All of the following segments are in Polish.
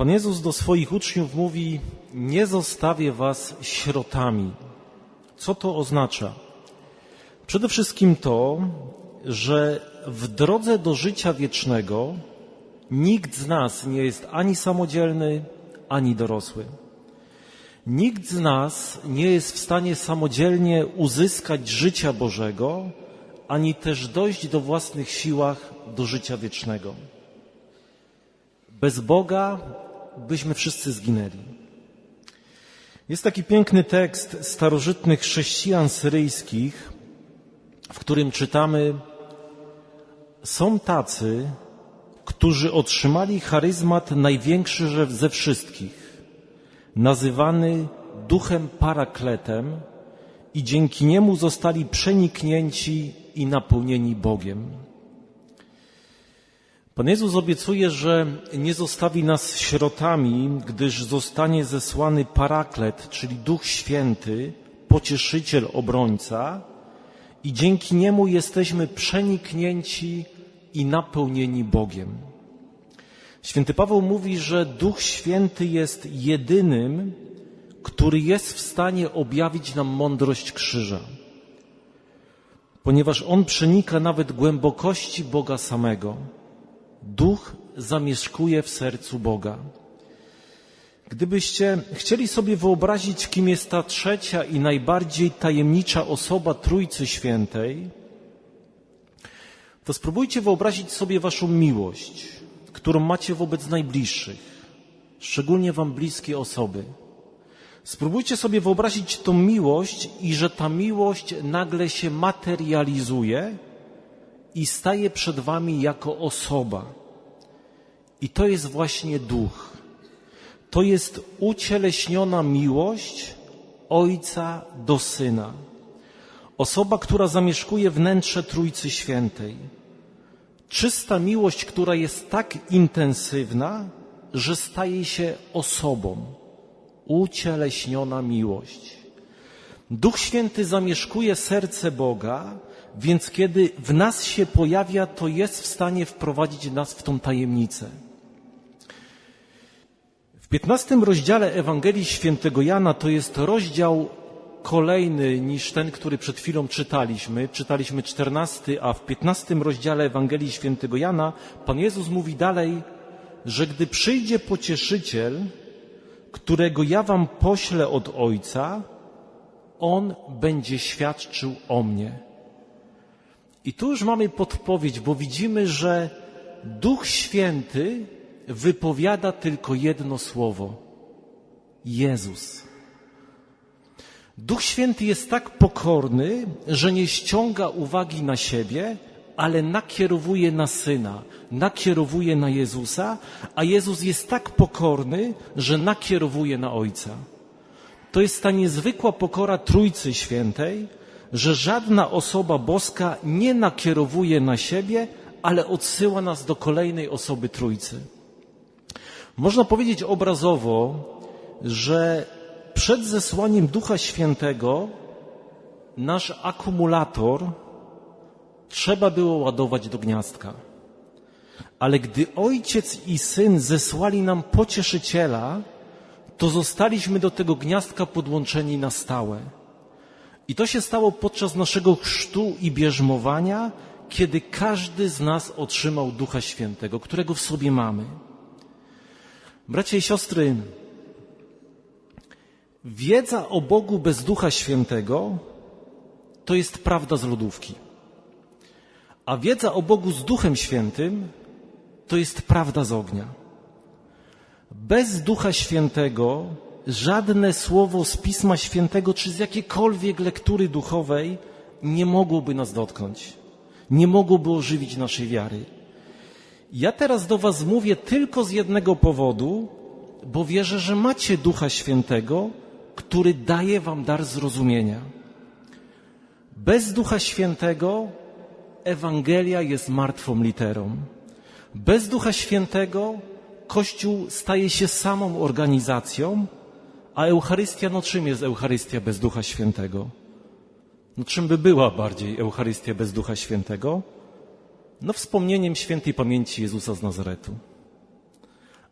Pan Jezus do swoich uczniów mówi: Nie zostawię was sierotami. Co to oznacza? Przede wszystkim to, że w drodze do życia wiecznego nikt z nas nie jest ani samodzielny, ani dorosły. Nikt z nas nie jest w stanie samodzielnie uzyskać życia Bożego, ani też dojść do własnych siłach do życia wiecznego. Bez Boga byśmy wszyscy zginęli. Jest taki piękny tekst starożytnych chrześcijan syryjskich, w którym czytamy: Są tacy, którzy otrzymali charyzmat największy ze wszystkich, nazywany duchem parakletem, i dzięki niemu zostali przeniknięci i napełnieni Bogiem. Pan Jezus obiecuje, że nie zostawi nas sierotami, gdyż zostanie zesłany paraklet, czyli Duch Święty, pocieszyciel, obrońca, i dzięki niemu jesteśmy przeniknięci i napełnieni Bogiem. Święty Paweł mówi, że Duch Święty jest jedynym, który jest w stanie objawić nam mądrość krzyża, ponieważ on przenika nawet głębokości Boga samego. Duch zamieszkuje w sercu Boga. Gdybyście chcieli sobie wyobrazić, kim jest ta trzecia i najbardziej tajemnicza osoba Trójcy Świętej, to spróbujcie wyobrazić sobie waszą miłość, którą macie wobec najbliższych, szczególnie wam bliskie osoby. Spróbujcie sobie wyobrazić tą miłość i że ta miłość nagle się materializuje i staje przed wami jako osoba. I to jest właśnie duch. To jest ucieleśniona miłość Ojca do Syna. Osoba, która zamieszkuje wnętrze Trójcy Świętej. Czysta miłość, która jest tak intensywna, że staje się osobą. Ucieleśniona miłość. Duch Święty zamieszkuje serce Boga, więc kiedy w nas się pojawia, to jest w stanie wprowadzić nas w tą tajemnicę. W piętnastym rozdziale Ewangelii Świętego Jana to jest rozdział kolejny niż ten, który przed chwilą czytaliśmy. Czytaliśmy czternasty, a w piętnastym rozdziale Ewangelii Świętego Jana Pan Jezus mówi dalej, że gdy przyjdzie pocieszyciel, którego ja wam poślę od Ojca, on będzie świadczył o mnie. I tu już mamy podpowiedź, bo widzimy, że Duch Święty wypowiada tylko jedno słowo: Jezus. Duch Święty jest tak pokorny, że nie ściąga uwagi na siebie, ale nakierowuje na Syna, nakierowuje na Jezusa, a Jezus jest tak pokorny, że nakierowuje na Ojca. To jest ta niezwykła pokora Trójcy Świętej, że żadna osoba boska nie nakierowuje na siebie, ale odsyła nas do kolejnej osoby Trójcy. Można powiedzieć obrazowo, że przed zesłaniem Ducha Świętego nasz akumulator trzeba było ładować do gniazdka. Ale gdy Ojciec i Syn zesłali nam pocieszyciela, to zostaliśmy do tego gniazdka podłączeni na stałe. I to się stało podczas naszego chrztu i bierzmowania, kiedy każdy z nas otrzymał Ducha Świętego, którego w sobie mamy. Bracia i siostry, wiedza o Bogu bez Ducha Świętego to jest prawda z lodówki. A wiedza o Bogu z Duchem Świętym to jest prawda z ognia. Bez Ducha Świętego żadne słowo z Pisma Świętego czy z jakiejkolwiek lektury duchowej nie mogłoby nas dotknąć, nie mogłoby ożywić naszej wiary. Ja teraz do Was mówię tylko z jednego powodu, bo wierzę, że macie Ducha Świętego, który daje Wam dar zrozumienia. Bez Ducha Świętego Ewangelia jest martwą literą. Bez Ducha Świętego Kościół staje się samą organizacją, a Eucharystia, no czym jest Eucharystia bez Ducha Świętego? No czym by była bardziej Eucharystia bez Ducha Świętego? No wspomnieniem świętej pamięci Jezusa z Nazaretu.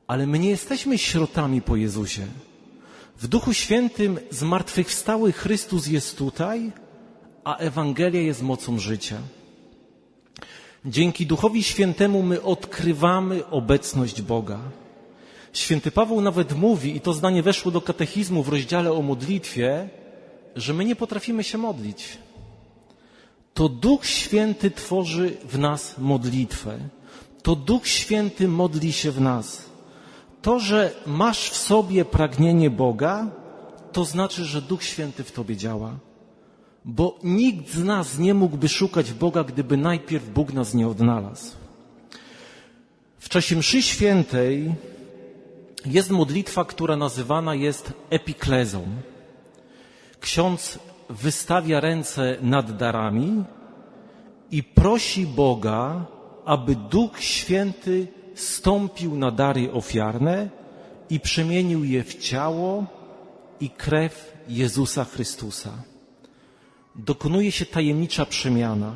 Ale my nie jesteśmy sierotami po Jezusie. W Duchu Świętym zmartwychwstały Chrystus jest tutaj, a Ewangelia jest mocą życia. Dzięki Duchowi Świętemu my odkrywamy obecność Boga. Święty Paweł nawet mówi, i to zdanie weszło do katechizmu w rozdziale o modlitwie, że my nie potrafimy się modlić. To Duch Święty tworzy w nas modlitwę. To Duch Święty modli się w nas. To, że masz w sobie pragnienie Boga, to znaczy, że Duch Święty w tobie działa. Bo nikt z nas nie mógłby szukać Boga, gdyby najpierw Bóg nas nie odnalazł. W czasie mszy świętej jest modlitwa, która nazywana jest epiklezą. Ksiądz wystawia ręce nad darami i prosi Boga, aby Duch Święty stąpił na dary ofiarne i przemienił je w ciało i krew Jezusa Chrystusa. Dokonuje się tajemnicza przemiana.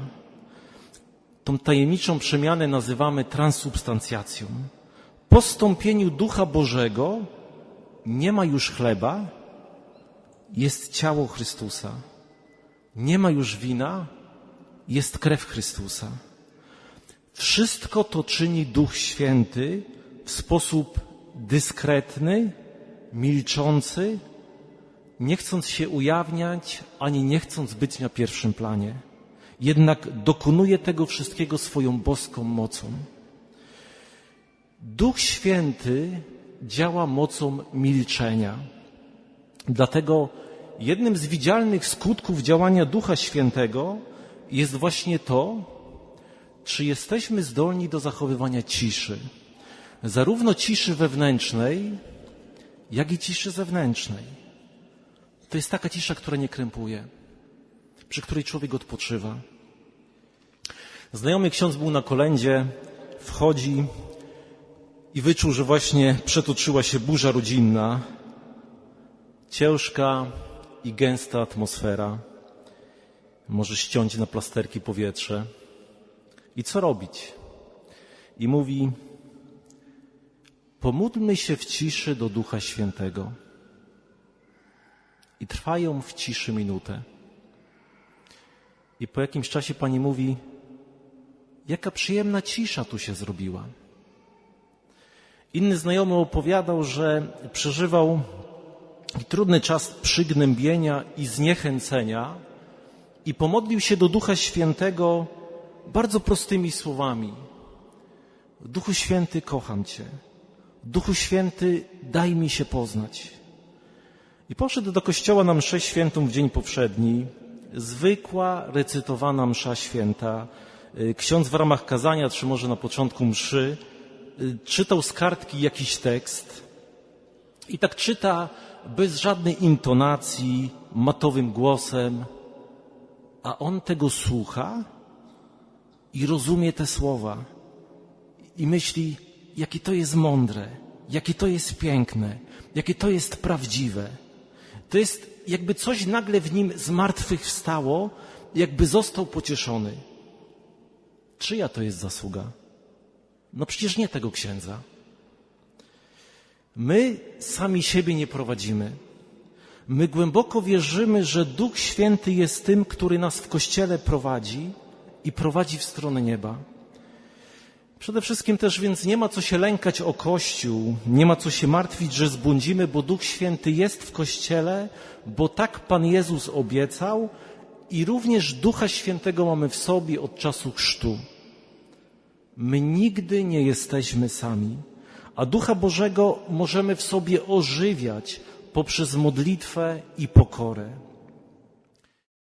Tą tajemniczą przemianę nazywamy transubstancjacją. Po stąpieniu Ducha Bożego nie ma już chleba, jest ciało Chrystusa. Nie ma już wina, jest krew Chrystusa. Wszystko to czyni Duch Święty w sposób dyskretny, milczący, nie chcąc się ujawniać, ani nie chcąc być na pierwszym planie. Jednak dokonuje tego wszystkiego swoją boską mocą. Duch Święty działa mocą milczenia. Dlatego jednym z widzialnych skutków działania Ducha Świętego jest właśnie to, czy jesteśmy zdolni do zachowywania ciszy. Zarówno ciszy wewnętrznej, jak i ciszy zewnętrznej. To jest taka cisza, która nie krępuje, przy której człowiek odpoczywa. Znajomy ksiądz był na kolędzie, wchodzi i wyczuł, że właśnie przetoczyła się burza rodzinna, ciężka i gęsta atmosfera. Może ściąć na plasterki powietrze. I co robić? I mówi: Pomódlmy się w ciszy do Ducha Świętego. I trwają w ciszy minutę. I po jakimś czasie pani mówi: Jaka przyjemna cisza tu się zrobiła. Inny znajomy opowiadał, że przeżywał trudny czas przygnębienia i zniechęcenia i pomodlił się do Ducha Świętego bardzo prostymi słowami. Duchu Święty, kocham Cię. Duchu Święty, daj mi się poznać. I poszedł do kościoła na mszę świętą w dzień poprzedni. Zwykła, recytowana msza święta. Y, ksiądz w ramach kazania, czy może na początku mszy, czytał z kartki jakiś tekst. I tak czyta bez żadnej intonacji, matowym głosem, a on tego słucha i rozumie te słowa i myśli, jakie to jest mądre, jakie to jest piękne, jakie to jest prawdziwe. To jest jakby coś nagle w nim z martwych wstało, jakby został pocieszony. Czyja to jest zasługa? No przecież nie tego księdza. My sami siebie nie prowadzimy. My głęboko wierzymy, że Duch Święty jest tym, który nas w Kościele prowadzi i prowadzi w stronę nieba. Przede wszystkim też więc nie ma co się lękać o Kościół, nie ma co się martwić, że zbłądzimy, bo Duch Święty jest w Kościele, bo tak Pan Jezus obiecał i również Ducha Świętego mamy w sobie od czasu chrztu. My nigdy nie jesteśmy sami, a Ducha Bożego możemy w sobie ożywiać poprzez modlitwę i pokorę.